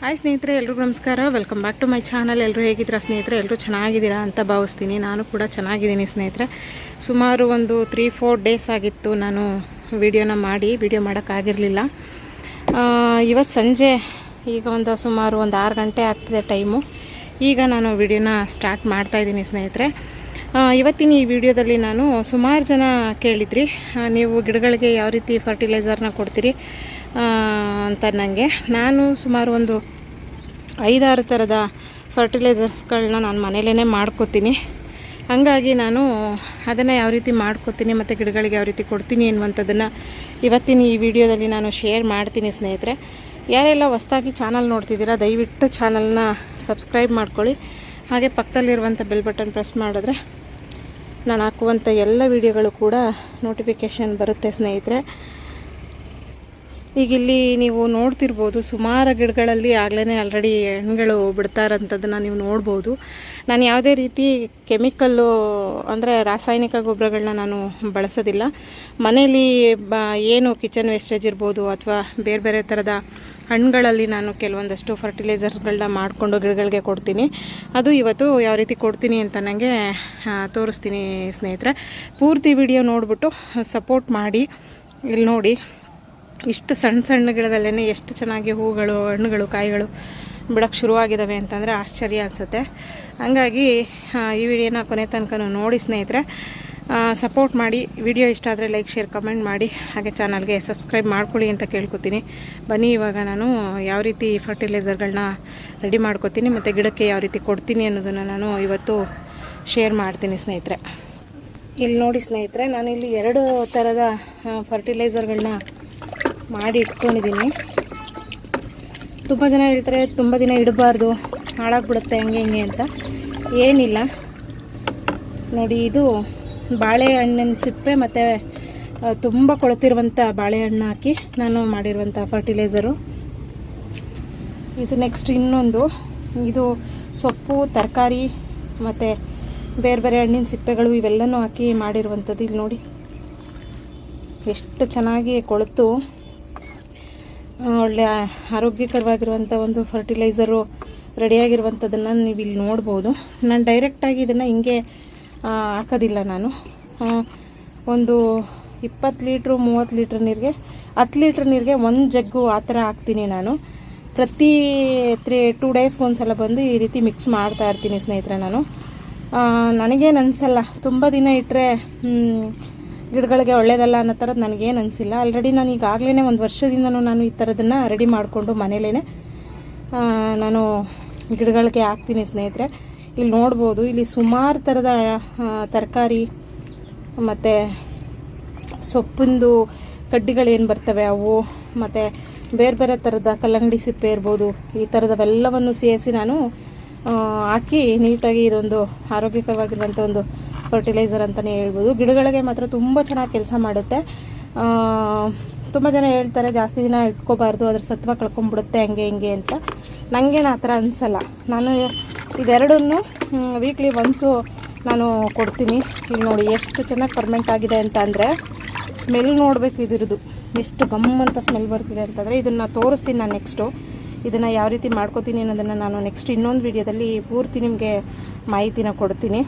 Hi ಸ್ನೇಹಿತರೆ, ಎಲ್ರಿಗೂ ನಮಸ್ಕಾರ. Welcome back to my channel ಎಲ್ಲರೂ ಹೇಗಿದ್ದೀರಾ ಸ್ನೇಹಿತರೆ? ಎಲ್ಲರೂ ಚೆನ್ನಾಗಿದ್ದೀರಾ ಅಂತ ಭಾವಿಸ್ತೀನಿ. ನಾನು ಕೂಡ ಚೆನ್ನಾಗಿದ್ದೀನಿ ಸ್ನೇಹಿತರೆ. ಸುಮಾರು ಒಂದು ತ್ರೀ ಫೋರ್ ಡೇಸ್ ಆಗಿತ್ತು ನಾನು ವಿಡಿಯೋನ ಮಾಡಿ. ವಿಡಿಯೋ ಮಾಡೋಕ್ಕಾಗಿರಲಿಲ್ಲ ಇವತ್ತು ಸಂಜೆ ಈಗ ಒಂದು ಸುಮಾರು ಒಂದು ಆರು ಗಂಟೆ ಆಗ್ತಿದೆ ಟೈಮು ಈಗ ನಾನು ವಿಡಿಯೋನ ಸ್ಟಾರ್ಟ್ ಮಾಡ್ತಾಯಿದ್ದೀನಿ ಸ್ನೇಹಿತರೆ. ಇವತ್ತಿನ ಈ ವಿಡಿಯೋದಲ್ಲಿ ನಾನು ಸುಮಾರು ಜನ ಕೇಳಿದ್ರಿ. ನೀವು ಗಿಡಗಳಿಗೆ ಯಾವ ರೀತಿ ಫರ್ಟಿಲೈಸರ್ನ ಕೊಡ್ತೀರಿ? ಅಂತ ನನಗೆ ನಾನು ಸುಮಾರು ಒಂದು ಐದಾರು ಥರದ ಫರ್ಟಿಲೈಸರ್ಸ್ಗಳನ್ನ ನಾನು ಮನೇಲೇ ಮಾಡ್ಕೋತೀನಿ. ಹಾಗಾಗಿ ನಾನು ಅದನ್ನು ಯಾವ ರೀತಿ ಮಾಡ್ಕೋತೀನಿ ಮತ್ತು ಗಿಡಗಳಿಗೆ ಯಾವ ರೀತಿ ಕೊಡ್ತೀನಿ ಅನ್ನುವಂಥದ್ದನ್ನು ಇವತ್ತಿನ ಈ ವಿಡಿಯೋದಲ್ಲಿ ನಾನು ಶೇರ್ ಮಾಡ್ತೀನಿ ಸ್ನೇಹಿತರೆ. ಯಾರೆಲ್ಲ ಹೊಸ್ದಾಗಿ ಚಾನಲ್ ನೋಡ್ತಿದ್ದೀರಾ, ದಯವಿಟ್ಟು ಚಾನಲ್ನ ಸಬ್ಸ್ಕ್ರೈಬ್ ಮಾಡ್ಕೊಳ್ಳಿ. ಹಾಗೆ ಪಕ್ಕದಲ್ಲಿರುವಂಥ ಬೆಲ್ ಬಟನ್ ಪ್ರೆಸ್ ಮಾಡಿದ್ರೆ ನಾನು ಹಾಕುವಂಥ ಎಲ್ಲ ವಿಡಿಯೋಗಳು ಕೂಡ ನೋಟಿಫಿಕೇಷನ್ ಬರುತ್ತೆ ಸ್ನೇಹಿತರೆ. ಈಗ ಇಲ್ಲಿ ನೀವು ನೋಡ್ತಿರ್ಬೋದು, ಸುಮಾರು ಗಿಡಗಳಲ್ಲಿ ಆಗ್ಲೇ ಆಲ್ರೆಡಿ ಹಣ್ಣುಗಳು ಬಿಡ್ತಾ ಇರೋಂಥದ್ದನ್ನು ನೀವು ನೋಡ್ಬೋದು. ನಾನು ಯಾವುದೇ ರೀತಿ ಕೆಮಿಕಲ್ಲು ಅಂದರೆ ರಾಸಾಯನಿಕ ಗೊಬ್ಬರಗಳನ್ನ ನಾನು ಬಳಸೋದಿಲ್ಲ. ಮನೇಲಿ ಬ, ಏನು ಕಿಚನ್ ವೇಸ್ಟೇಜ್ ಇರ್ಬೋದು ಅಥವಾ ಬೇರೆ ಬೇರೆ ಥರದ ಹಣ್ಣುಗಳಲ್ಲಿ ನಾನು ಕೆಲವೊಂದಷ್ಟು ಫರ್ಟಿಲೈಸರ್ಸ್ಗಳನ್ನ ಮಾಡಿಕೊಂಡು ಗಿಡಗಳಿಗೆ ಕೊಡ್ತೀನಿ. ಅದು ಇವತ್ತು ಯಾವ ರೀತಿ ಕೊಡ್ತೀನಿ ಅಂತ ನನಗೆ ತೋರಿಸ್ತೀನಿ ಸ್ನೇಹಿತರೆ. ಪೂರ್ತಿ ವಿಡಿಯೋ ನೋಡಿಬಿಟ್ಟು ಸಪೋರ್ಟ್ ಮಾಡಿ, ಇಲ್ಲಿ ನೋಡಿ. ಇಷ್ಟು ಸಣ್ಣ ಸಣ್ಣ ಗಿಡದಲ್ಲೇ ಎಷ್ಟು ಚೆನ್ನಾಗಿ ಹೂಗಳು, ಹಣ್ಣುಗಳು, ಕಾಯಿಗಳು ಬಿಡೋಕ್ಕೆ ಶುರುವಾಗಿದ್ದಾವೆ ಅಂತಂದರೆ ಆಶ್ಚರ್ಯ ಅನಿಸುತ್ತೆ. ಹಂಗಾಗಿ ಈ ವಿಡಿಯೋನ ಕೊನೆ ತನಕ ನೋಡಿ ಸ್ನೇಹಿತರೆ. ಸಪೋರ್ಟ್ ಮಾಡಿ, ವಿಡಿಯೋ ಇಷ್ಟ ಆದರೆ ಲೈಕ್ ಶೇರ್ ಕಮೆಂಟ್ ಮಾಡಿ, ಹಾಗೆ ಚಾನಲ್ಗೆ ಸಬ್ಸ್ಕ್ರೈಬ್ ಮಾಡ್ಕೊಳ್ಳಿ ಅಂತ ಕೇಳ್ಕೊತೀನಿ. ಬನ್ನಿ, ಇವಾಗ ನಾನು ಯಾವ ರೀತಿ ಫರ್ಟಿಲೈಸರ್ಗಳನ್ನ ರೆಡಿ ಮಾಡ್ಕೊತೀನಿ ಮತ್ತು ಗಿಡಕ್ಕೆ ಯಾವ ರೀತಿ ಕೊಡ್ತೀನಿ ಅನ್ನೋದನ್ನು ನಾನು ಇವತ್ತು ಶೇರ್ ಮಾಡ್ತೀನಿ ಸ್ನೇಹಿತರೆ. ಇಲ್ಲಿ ನೋಡಿ ಸ್ನೇಹಿತರೆ, ನಾನಿಲ್ಲಿ ಎರಡು ಥರದ ಫರ್ಟಿಲೈಸರ್ಗಳನ್ನ ಮಾಡಿ ಇಟ್ಕೊಂಡಿದ್ದೀನಿ. ತುಂಬ ಜನ ಹೇಳ್ತಾರೆ, ತುಂಬ ದಿನ ಇಡಬಾರ್ದು, ಹಾಳಾಗ್ಬಿಡುತ್ತೆ, ಹಂಗೆ, ಹಿಂಗೆ ಅಂತ. ಏನಿಲ್ಲ. ನೋಡಿ, ಇದು ಬಾಳೆಹಣ್ಣಿನ ಸಿಪ್ಪೆ ಮತ್ತು ತುಂಬ ಕೊಳತಿರುವಂಥ ಬಾಳೆಹಣ್ಣು ಹಾಕಿ ನಾನು ಮಾಡಿರುವಂಥ ಫರ್ಟಿಲೈಸರು ಇದು ನೆಕ್ಸ್ಟ್ ಇನ್ನೊಂದು. ಇದು ಸೊಪ್ಪು, ತರಕಾರಿ ಮತ್ತು ಬೇರೆ ಬೇರೆ ಹಣ್ಣಿನ ಸಿಪ್ಪೆಗಳು ಇವೆಲ್ಲನೂ ಹಾಕಿ ಮಾಡಿರುವಂಥದ್ದು. ಇಲ್ಲಿ ನೋಡಿ, ಎಷ್ಟು ಚೆನ್ನಾಗಿ ಕೊಳೆತು. ಒಳ್ಳೆ ಆರೋಗ್ಯಕರವಾಗಿರುವಂಥ ಒಂದು ಫರ್ಟಿಲೈಸರು ರೆಡಿಯಾಗಿರುವಂಥದ್ದನ್ನು ನೀವು ಇಲ್ಲಿ ನೋಡ್ಬೋದು. ನಾನು ಡೈರೆಕ್ಟಾಗಿ ಇದನ್ನು ಹಿಂಗೆ ಹಾಕೋದಿಲ್ಲ ನಾನು. ಒಂದು ಇಪ್ಪತ್ತು ಲೀಟ್ರು ಮೂವತ್ತು ಲೀಟ್ರ್ ನೀರಿಗೆ, ಹತ್ತು ಲೀಟ್ರ್ ನೀರಿಗೆ ಒಂದು ಜಗ್ಗು ಆ ಥರ ಹಾಕ್ತೀನಿ ನಾನು. ಪ್ರತಿ ತ್ರೀ, ಟೂ ಡೇಸ್ಗೆ ಒಂದು ಸಲ ಬಂದು ಈ ರೀತಿ ಮಿಕ್ಸ್ ಮಾಡ್ತಾ ಇರ್ತೀನಿ ಸ್ನೇಹಿತರೆ ನಾನು. ನನಗೇನು ಅನಿಸಲ್ಲ. ತುಂಬ ದಿನ ಇಟ್ಟರೆ ಗಿಡಗಳಿಗೆ ಒಳ್ಳೇದಲ್ಲ ಅನ್ನೋ ಥರದ್ದು ನನಗೇನು ಅನಿಸಿಲ್ಲ. ಆಲ್ರೆಡಿ ನಾನು ಈಗಾಗಲೇ ಒಂದು ವರ್ಷದಿಂದನೂ ನಾನು ಈ ಥರದನ್ನು ರೆಡಿ ಮಾಡಿಕೊಂಡು ಮನೇಲೇ ನಾನು ಗಿಡಗಳಿಗೆ ಹಾಕ್ತೀನಿ ಸ್ನೇಹಿತರೆ. ಇಲ್ಲಿ ನೋಡ್ಬೋದು, ಇಲ್ಲಿ ಸುಮಾರು ಥರದ ತರಕಾರಿ ಮತ್ತು ಸೊಪ್ಪಿಂದು ಕಡ್ಡಿಗಳೇನು ಬರ್ತವೆ ಅವು, ಮತ್ತು ಬೇರೆ ಬೇರೆ ಥರದ ಕಲ್ಲಂಗಡಿ ಸಿಪ್ಪೆ ಇರ್ಬೋದು, ಈ ಥರದವೆಲ್ಲವನ್ನು ಸೇರಿಸಿ ನಾನು ಹಾಕಿ ನೀಟಾಗಿ ಇದೊಂದು ಆರೋಗ್ಯಕರವಾಗಿರುವಂಥ ಒಂದು ಫರ್ಟಿಲೈಸರ್ ಅಂತಲೇ ಹೇಳ್ಬೋದು. ಗಿಡಗಳಿಗೆ ಮಾತ್ರ ತುಂಬ ಚೆನ್ನಾಗಿ ಕೆಲಸ ಮಾಡುತ್ತೆ. ತುಂಬ ಜನ ಹೇಳ್ತಾರೆ, ಜಾಸ್ತಿ ದಿನ ಇಟ್ಕೋಬಾರ್ದು, ಅದ್ರ ಸತ್ವ ಕಳ್ಕೊಂಬಿಡುತ್ತೆ ಹಂಗೆ, ಹಿಂಗೆ ಅಂತ. ನನಗೇನು ಆ ಥರ ಅನಿಸಲ್ಲ. ನಾನು ಇದೆರಡನ್ನು ವೀಕ್ಲಿ ಒನ್ಸು ನಾನು ಕೊಡ್ತೀನಿ. ಇಲ್ಲಿ ನೋಡಿ, ಎಷ್ಟು ಚೆನ್ನಾಗಿ ಫರ್ಮೆಂಟ್ ಆಗಿದೆ ಅಂತ ಅಂದರೆ ಸ್ಮೆಲ್ ನೋಡಬೇಕು ಇದ್ರದ್ದು. ಎಷ್ಟು ಗಮ್ ಅಂತ ಸ್ಮೆಲ್ ಬರ್ತಿದೆ ಅಂತಂದರೆ, ಇದನ್ನು ತೋರಿಸ್ತೀನಿ ನಾನು ನೆಕ್ಸ್ಟು ಇದನ್ನು ಯಾವ ರೀತಿ ಮಾಡ್ಕೋತೀನಿ ಅನ್ನೋದನ್ನು ನಾನು ನೆಕ್ಸ್ಟ್ ಇನ್ನೊಂದು ವೀಡಿಯೋದಲ್ಲಿ ಪೂರ್ತಿ ನಿಮಗೆ ಮಾಹಿತಿನ ಕೊಡ್ತೀನಿ.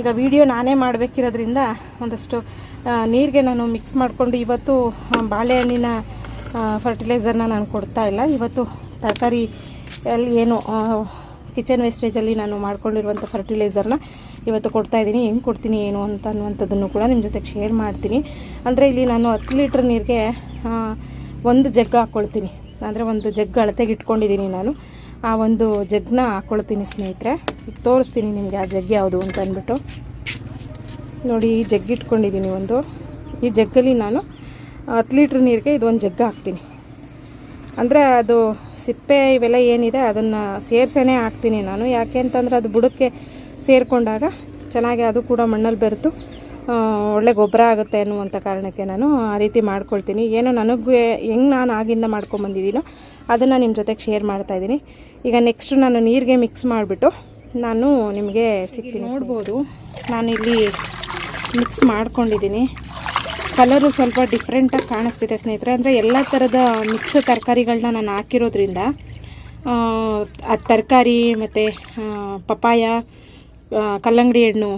ಈಗ ವಿಡಿಯೋ ನಾನೇ ಮಾಡಬೇಕಿರೋದ್ರಿಂದ ಒಂದಷ್ಟು ನೀರಿಗೆ ನಾನು ಮಿಕ್ಸ್ ಮಾಡಿಕೊಂಡು ಇವತ್ತು ಬಾಳೆಹಣ್ಣಿನ ಫರ್ಟಿಲೈಸರ್ನ ನಾನು ಕೊಡ್ತಾ ಇಲ್ಲ. ಇವತ್ತು ತರಕಾರಿ ಅಲ್ಲಿ ಏನು ಕಿಚನ್ ವೇಸ್ಟೇಜಲ್ಲಿ ನಾನು ಮಾಡ್ಕೊಂಡಿರುವಂಥ ಫರ್ಟಿಲೈಸರ್ನ ಇವತ್ತು ಕೊಡ್ತಾ ಇದ್ದೀನಿ. ಹೆಂಗೆ ಕೊಡ್ತೀನಿ, ಏನು ಅಂತ ಅನ್ನುವಂಥದ್ದನ್ನು ಕೂಡ ನಿಮ್ಮ ಜೊತೆಗೆ ಶೇರ್ ಮಾಡ್ತೀನಿ. ಅಂದರೆ ಇಲ್ಲಿ ನಾನು ಹತ್ತು ಲೀಟ್ರ್ ನೀರಿಗೆ ಒಂದು ಜಗ್ ಹಾಕ್ಕೊಳ್ತೀನಿ ಅಂದರೆ ಒಂದು ಜಗ್ ಅಳತೆಗೆ ಇಟ್ಕೊಂಡಿದ್ದೀನಿ ನಾನು. ಆ ಒಂದು ಜಗ್ನ ಹಾಕ್ಕೊಳ್ತೀನಿ ಸ್ನೇಹಿತರೆ. ಈಗ ತೋರಿಸ್ತೀನಿ ನಿಮಗೆ ಆ ಜಗ್ ಯಾವುದು ಅಂತ ಅಂದ್ಬಿಟ್ಟು. ನೋಡಿ, ಈ ಜಗ್ ಇಟ್ಕೊಂಡಿದ್ದೀನಿ ಒಂದು. ಈ ಜಗ್ಗಲ್ಲಿ ನಾನು ಹತ್ತು ಲೀಟ್ರ್ ನೀರಿಗೆ ಇದೊಂದು ಜಗ್ಗ ಹಾಕ್ತೀನಿ. ಅಂದರೆ ಅದು ಸಿಪ್ಪೆ ಇವೆಲ್ಲ ಏನಿದೆ ಅದನ್ನು ಸೇರ್ಸೇ ಹಾಕ್ತೀನಿ ನಾನು. ಯಾಕೆ ಅಂತಂದರೆ ಅದು ಬುಡಕ್ಕೆ ಸೇರಿಕೊಂಡಾಗ ಚೆನ್ನಾಗಿ ಅದು ಕೂಡ ಮಣ್ಣಲ್ಲಿ ಬೆರೆತು ಒಳ್ಳೆ ಗೊಬ್ಬರ ಆಗುತ್ತೆ ಅನ್ನುವಂಥ ಕಾರಣಕ್ಕೆ ನಾನು ಆ ರೀತಿ ಮಾಡ್ಕೊಳ್ತೀನಿ. ಏನೋ ನನಗೆ ಹೆಂಗೆ ನಾನು ಆಗಿಂದ ಮಾಡ್ಕೊಂಬಂದಿದ್ದೀನೋ ಅದನ್ನು ನಿಮ್ಮ ಜೊತೆಗೆ ಶೇರ್ ಮಾಡ್ತಾಯಿದ್ದೀನಿ ಈಗ ನೆಕ್ಸ್ಟ್ ನಾನು ನೀರಿಗೆ ಮಿಕ್ಸ್ ಮಾಡಿಬಿಟ್ಟು ನಾನು ನಿಮಗೆ ಸಿಗ್ತೀನಿ ನೋಡ್ಬೋದು. ನಾನಿಲ್ಲಿ ಮಿಕ್ಸ್ ಮಾಡ್ಕೊಂಡಿದ್ದೀನಿ. ಕಲರು ಸ್ವಲ್ಪ ಡಿಫ್ರೆಂಟಾಗಿ ಕಾಣಿಸ್ತಿದೆ ಸ್ನೇಹಿತರೆ. ಅಂದರೆ ಎಲ್ಲ ಥರದ ಮಿಕ್ಸ್ ತರಕಾರಿಗಳನ್ನ ನಾನು ಹಾಕಿರೋದ್ರಿಂದ ಅದು ತರಕಾರಿ ಮತ್ತು ಪಪಾಯ ಕಲ್ಲಂಗಡಿ ಹಣ್ಣು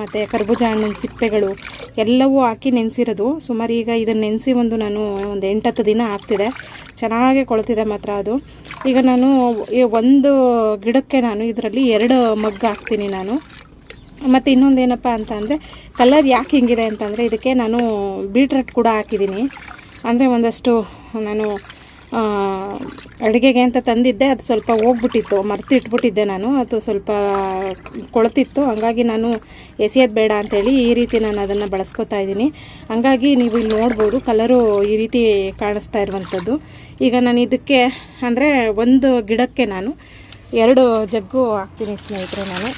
ಮತ್ತು ಕರ್ಬೂಜ ಹಣ್ಣಿನ ಸಿಪ್ಪೆಗಳು ಎಲ್ಲವೂ ಹಾಕಿ ನೆನೆಸಿರೋದು. ಸುಮಾರು ಈಗ ಇದನ್ನು ನೆನೆಸಿ ಒಂದು ನಾನು ಒಂದು ಎಂಟತ್ತು ದಿನ ಆಗ್ತಿದೆ. ಚೆನ್ನಾಗಿ ಕೊಳ್ತಿದೆ ಮಾತ್ರ ಅದು. ಈಗ ನಾನು ಒಂದು ಗಿಡಕ್ಕೆ ನಾನು ಇದರಲ್ಲಿ ಎರಡು ಮಗ್ಗ ಹಾಕ್ತೀನಿ ನಾನು. ಮತ್ತು ಇನ್ನೊಂದು ಏನಪ್ಪ ಅಂತ ಅಂದರೆ ಕಲರ್ ಯಾಕೆ ಹಿಂಗಿದೆ ಅಂತಂದರೆ ಇದಕ್ಕೆ ನಾನು ಬೀಟ್ರಟ್ ಕೂಡ ಹಾಕಿದ್ದೀನಿ. ಅಂದರೆ ಒಂದಷ್ಟು ನಾನು ಅಡುಗೆಗೆ ಅಂತ ತಂದಿದ್ದೆ, ಅದು ಸ್ವಲ್ಪ ಹೋಗ್ಬಿಟ್ಟಿತ್ತು ಮರ್ತು ಇಟ್ಬಿಟ್ಟಿದ್ದೆ ನಾನು, ಅದು ಸ್ವಲ್ಪ ಕೊಳತಿತ್ತು, ಹಂಗಾಗಿ ನಾನು ಎಸೆಯೋದು ಬೇಡ ಅಂಥೇಳಿ ಈ ರೀತಿ ನಾನು ಅದನ್ನು ಬಳಸ್ಕೊತಾ ಇದ್ದೀನಿ. ಹಂಗಾಗಿ ನೀವು ಇಲ್ಲಿ ನೋಡ್ಬೋದು, ಕಲರು ಈ ರೀತಿ ಕಾಣಿಸ್ತಾ ಇರುವಂಥದ್ದು. ಈಗ ನಾನು ಇದಕ್ಕೆ, ಅಂದರೆ ಒಂದು ಗಿಡಕ್ಕೆ ನಾನು ಎರಡು ಜಗ್ಗು ಹಾಕ್ತೀನಿ ಸ್ನೇಹಿತರೆ ನಾನು.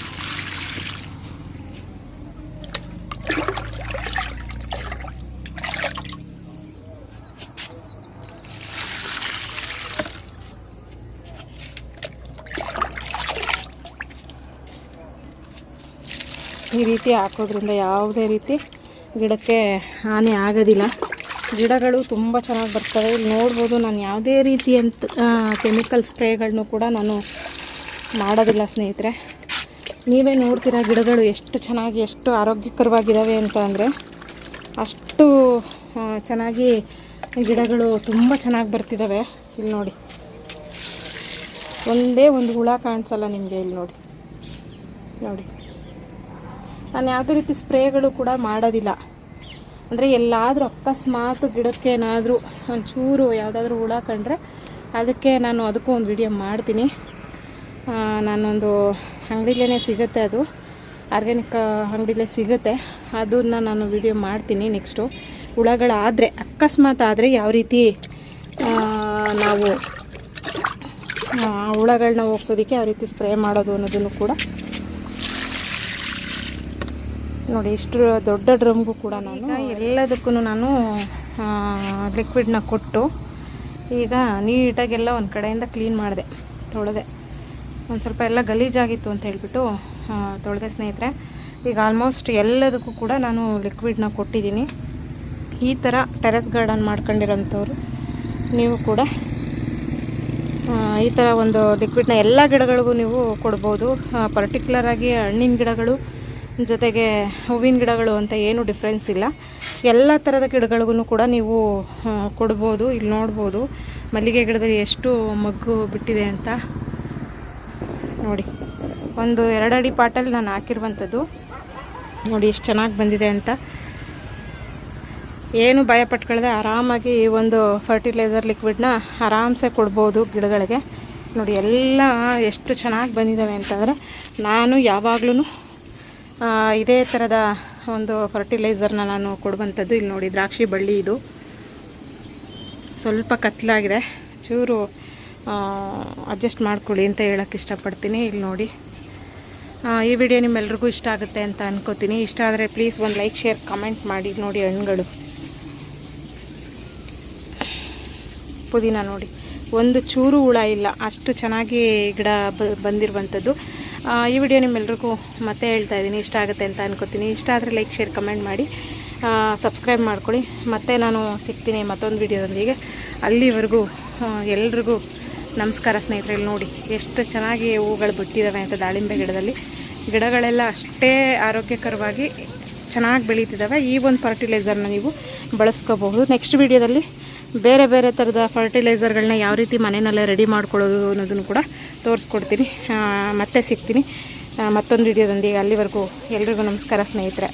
ಈ ರೀತಿ ಹಾಕೋದ್ರಿಂದ ಯಾವುದೇ ರೀತಿ ಗಿಡಕ್ಕೆ ಹಾನಿ ಆಗೋದಿಲ್ಲ. ಗಿಡಗಳು ತುಂಬ ಚೆನ್ನಾಗಿ ಬರ್ತವೆ. ಇಲ್ಲಿ ನೋಡ್ಬೋದು ನಾನು ಯಾವುದೇ ರೀತಿಯಂತ ಕೆಮಿಕಲ್ ಸ್ಪ್ರೇಗಳನ್ನು ಕೂಡ ನಾನು ಮಾಡೋದಿಲ್ಲ ಸ್ನೇಹಿತರೆ. ನೀವೇ ನೋಡ್ತೀರಾ ಗಿಡಗಳು ಎಷ್ಟು ಚೆನ್ನಾಗಿ, ಎಷ್ಟು ಆರೋಗ್ಯಕರವಾಗಿದ್ದಾವೆ ಅಂತ ಅಂದರೆ ಅಷ್ಟು ಚೆನ್ನಾಗಿ ಗಿಡಗಳು ತುಂಬ ಚೆನ್ನಾಗಿ ಬರ್ತಿದ್ದಾವೆ. ಇಲ್ಲಿ ನೋಡಿ. ಒಂದೇ ಒಂದು ಹುಳ ಕಾಣಿಸಲ್ಲ ನಿಮಗೆ ಇಲ್ಲಿ ನೋಡಿ. ನೋಡಿ. ನಾನು ಯಾವುದೇ ರೀತಿ ಸ್ಪ್ರೇಗಳು ಕೂಡ ಮಾಡೋದಿಲ್ಲ. ಅಂದರೆ ಎಲ್ಲಾದರೂ ಅಕಸ್ಮಾತ್ ಗಿಡಕ್ಕೆ ಏನಾದರೂ ಒಂಚೂರು ಯಾವುದಾದ್ರೂ ಹುಳ ಕಂಡ್ರೆ ಅದಕ್ಕೆ ನಾನು ಅದಕ್ಕೂ ಒಂದು ವಿಡಿಯೋ ಮಾಡ್ತೀನಿ. ನಾನೊಂದು ಅಂಗಡಿಲೇ ಸಿಗುತ್ತೆ ಅದು. ಆರ್ಗ್ಯಾನಿಕ್ ಅಂಗಡಿಲೇ ಸಿಗುತ್ತೆ. ಅದನ್ನು ನಾನು ವಿಡಿಯೋ ಮಾಡ್ತೀನಿ ನೆಕ್ಸ್ಟು ಹುಳಗಳಾದರೆ, ಅಕಸ್ಮಾತ್ ಆದರೆ ಯಾವ ರೀತಿ ನಾವು ಹುಳಗಳನ್ನ ಹೋಗ್ಸೋದಕ್ಕೆ ಯಾವ ರೀತಿ ಸ್ಪ್ರೇ ಮಾಡೋದು ಅನ್ನೋದನ್ನು ಕೂಡ ನೋಡಿ ಇಷ್ಟು ದೊಡ್ಡ ಡ್ರಮ್ಗೂ ಕೂಡ ನಾನು ಎಲ್ಲದಕ್ಕೂ ನಾನು ಲಿಕ್ವಿಡ್ನ ಕೊಟ್ಟು ಈಗ ನೀಟಾಗೆಲ್ಲ ಒಂದು ಕಡೆಯಿಂದ ಕ್ಲೀನ್ ಮಾಡಿದೆ, ತೊಳೆದೆ. ಒಂದು ಸ್ವಲ್ಪ ಎಲ್ಲ ಗಲೀಜಾಗಿತ್ತು ಅಂತ ಹೇಳ್ಬಿಟ್ಟು ತೊಳೆದೆ ಸ್ನೇಹಿತರೆ. ಈಗ ಆಲ್ಮೋಸ್ಟ್ ಎಲ್ಲದಕ್ಕೂ ಕೂಡ ನಾನು ಲಿಕ್ವಿಡ್ನ ಕೊಟ್ಟಿದ್ದೀನಿ. ಈ ಥರ ಟೆರೆಸ್ ಗಾರ್ಡನ್ ಮಾಡ್ಕೊಂಡಿರೋಂಥವ್ರು, ನೀವು ಕೂಡ ಈ ಥರ ಒಂದು ಲಿಕ್ವಿಡ್ನ ಎಲ್ಲ ಗಿಡಗಳಿಗೂ ನೀವು ಕೊಡ್ಬೋದು. ಪರ್ಟಿಕ್ಯುಲರಾಗಿ ಹಣ್ಣಿನ ಗಿಡಗಳು ಜೊತೆಗೆ ಹೂವಿನ ಗಿಡಗಳು ಅಂತ ಏನೂ ಡಿಫ್ರೆನ್ಸ್ ಇಲ್ಲ. ಎಲ್ಲ ಥರದ ಗಿಡಗಳಿಗೂ ಕೂಡ ನೀವು ಕೊಡ್ಬೋದು, ಇಲ್ಲಿ ನೋಡ್ಬೋದು. ಮಲ್ಲಿಗೆ ಗಿಡದಲ್ಲಿ ಎಷ್ಟು ಮಗ್ಗು ಬಿಟ್ಟಿದೆ ಅಂತ. ನೋಡಿ, ಒಂದು ಎರಡಡಿ ಪಾಟಲ್ಲಿ ನಾನು ಹಾಕಿರುವಂಥದ್ದು. ನೋಡಿ, ಎಷ್ಟು ಚೆನ್ನಾಗಿ ಬಂದಿದೆ ಅಂತ. ಏನು ಭಯ ಪಟ್ಕೊಳ್ಳದೆ ಆರಾಮಾಗಿ ಈ ಒಂದು ಫರ್ಟಿಲೈಸರ್ ಲಿಕ್ವಿಡ್ನ ಆರಾಮ್ಸೆ ಕೊಡ್ಬೋದು ಗಿಡಗಳಿಗೆ. ನೋಡಿ, ಎಲ್ಲ ಎಷ್ಟು ಚೆನ್ನಾಗಿ ಬಂದಿದ್ದಾವೆ ಅಂತಂದರೆ, ನಾನು ಯಾವಾಗ್ಲೂ ಇದೇ ಥರದ ಒಂದು ಫರ್ಟಿಲೈಸರ್ನ ನಾನು ಕೊಡುವಂಥದ್ದು. ಇಲ್ಲಿ ನೋಡಿ, ದ್ರಾಕ್ಷಿ ಬಳ್ಳಿ ಇದು. ಸ್ವಲ್ಪ ಕತ್ತಲಾಗಿದೆ ಚೂರು ಅಡ್ಜಸ್ಟ್ ಮಾಡ್ಕೊಳ್ಳಿ ಅಂತ ಹೇಳೋಕ್ಕೆ ಇಷ್ಟಪಡ್ತೀನಿ. ಇಲ್ಲಿ ನೋಡಿ. ಈ ವಿಡಿಯೋ ನಿಮ್ಮೆಲ್ರಿಗೂ ಇಷ್ಟ ಆಗುತ್ತೆ ಅಂತ ಅನ್ಕೋತೀನಿ. ಇಷ್ಟ ಆದರೆ ಪ್ಲೀಸ್ ಒಂದು ಲೈಕ್ ಶೇರ್ ಕಮೆಂಟ್ ಮಾಡಿ. ನೋಡಿ ಹಣ್ಣುಗಳು. ಪುದೀನ ನೋಡಿ. ಒಂದು ಚೂರು ಹುಳ ಇಲ್ಲ. ಅಷ್ಟು ಚೆನ್ನಾಗಿ ಗಿಡ ಬಂದಿರುವಂಥದ್ದು. ಈ ವಿಡಿಯೋ ನಿಮ್ಮೆಲ್ರಿಗೂ ಮತ್ತೆ ಹೇಳ್ತಾ ಇದ್ದೀನಿ, ಇಷ್ಟ ಆಗುತ್ತೆ ಅಂತ ಅನ್ಕೋತೀನಿ. ಇಷ್ಟ ಆದರೆ ಲೈಕ್ ಶೇರ್ ಕಮೆಂಟ್ ಮಾಡಿ. ಸಬ್ಸ್ಕ್ರೈಬ್ ಮಾಡ್ಕೊಳ್ಳಿ. ಮತ್ತೆ ನಾನು ಸಿಗ್ತೀನಿ ಮತ್ತೊಂದು ವಿಡಿಯೋದೊಂದಿಗೆ. ಅಲ್ಲಿವರೆಗೂ ಎಲ್ರಿಗೂ ನಮಸ್ಕಾರ ಸ್ನೇಹಿತರೆ ಇಲ್ಲಿ ನೋಡಿ, ಎಷ್ಟು ಚೆನ್ನಾಗಿ ಹೂಗಳು ಬಿಟ್ಟಿದ್ದಾವೆ ಅಂತ ದಾಳಿಂಬೆ ಗಿಡದಲ್ಲಿ. ಗಿಡಗಳೆಲ್ಲ ಅಷ್ಟೇ ಆರೋಗ್ಯಕರವಾಗಿ ಚೆನ್ನಾಗಿ ಬೆಳೀತಿದ್ದಾವೆ. ಈ ಒಂದು ಫರ್ಟಿಲೈಸರ್ನ ನೀವು ಬಳಸ್ಕೋಬಹುದು. ನೆಕ್ಸ್ಟ್ ವಿಡಿಯೋದಲ್ಲಿ ಬೇರೆ ಬೇರೆ ಥರದ ಫರ್ಟಿಲೈಸರ್ಗಳನ್ನ ಯಾವ ರೀತಿ ಮನೆಯಲ್ಲೇ ರೆಡಿ ಮಾಡ್ಕೊಳ್ಳೋದು ಅನ್ನೋದನ್ನು ಕೂಡ ತೋರಿಸ್ಕೊಡ್ತೀನಿ. ಮತ್ತೆ ಸಿಗ್ತೀನಿ. ಮತ್ತೊಂದು ವಿಡಿಯೋದೊಂದಿಗೆ ಅಲ್ಲಿವರೆಗೂ ಎಲ್ರಿಗೂ ನಮಸ್ಕಾರ ಸ್ನೇಹಿತರೆ.